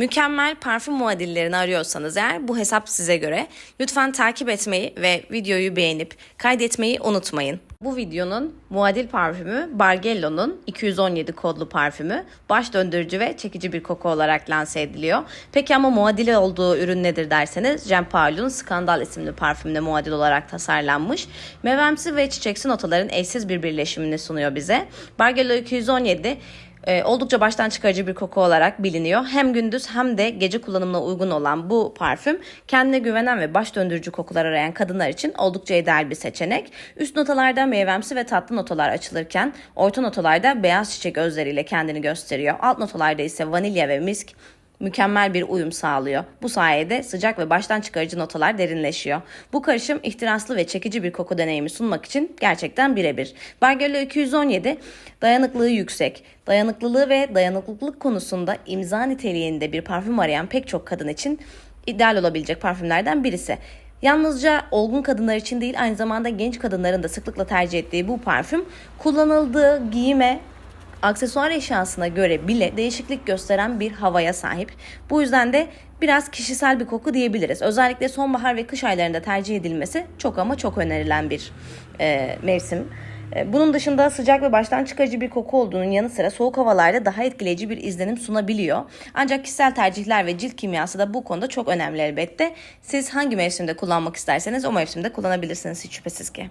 Mükemmel parfüm muadillerini arıyorsanız eğer bu hesap size göre. Lütfen takip etmeyi ve videoyu beğenip kaydetmeyi unutmayın. Bu videonun muadil parfümü Bargello'nun 217 kodlu parfümü. Baş döndürücü ve çekici bir koku olarak lanse ediliyor. Peki ama muadili olduğu ürün nedir derseniz Jean Paul'un Skandal isimli parfümde muadil olarak tasarlanmış. Mevemsi ve çiçeksi notaların eşsiz bir birleşimini sunuyor bize. Bargello 217 e, oldukça baştan çıkarıcı bir koku olarak biliniyor. Hem gündüz hem de gece kullanımına uygun olan bu parfüm kendine güvenen ve baş döndürücü kokular arayan kadınlar için oldukça ideal bir seçenek. Üst notalarda meyvemsi ve tatlı notalar açılırken orta notalarda beyaz çiçek özleriyle kendini gösteriyor. Alt notalarda ise vanilya ve misk mükemmel bir uyum sağlıyor. Bu sayede sıcak ve baştan çıkarıcı notalar derinleşiyor. Bu karışım ihtiraslı ve çekici bir koku deneyimi sunmak için gerçekten birebir. Bargello 217 dayanıklılığı yüksek. Dayanıklılığı ve dayanıklılık konusunda imza niteliğinde bir parfüm arayan pek çok kadın için ideal olabilecek parfümlerden birisi. Yalnızca olgun kadınlar için değil aynı zamanda genç kadınların da sıklıkla tercih ettiği bu parfüm kullanıldığı giyime aksesuar eşyasına göre bile değişiklik gösteren bir havaya sahip. Bu yüzden de biraz kişisel bir koku diyebiliriz. Özellikle sonbahar ve kış aylarında tercih edilmesi çok ama çok önerilen bir e, mevsim. E, Bunun dışında sıcak ve baştan çıkarıcı bir koku olduğunun yanı sıra soğuk havalarda daha etkileyici bir izlenim sunabiliyor. Ancak kişisel tercihler ve cilt kimyası da bu konuda çok önemli elbette. Siz hangi mevsimde kullanmak isterseniz o mevsimde kullanabilirsiniz hiç şüphesiz ki.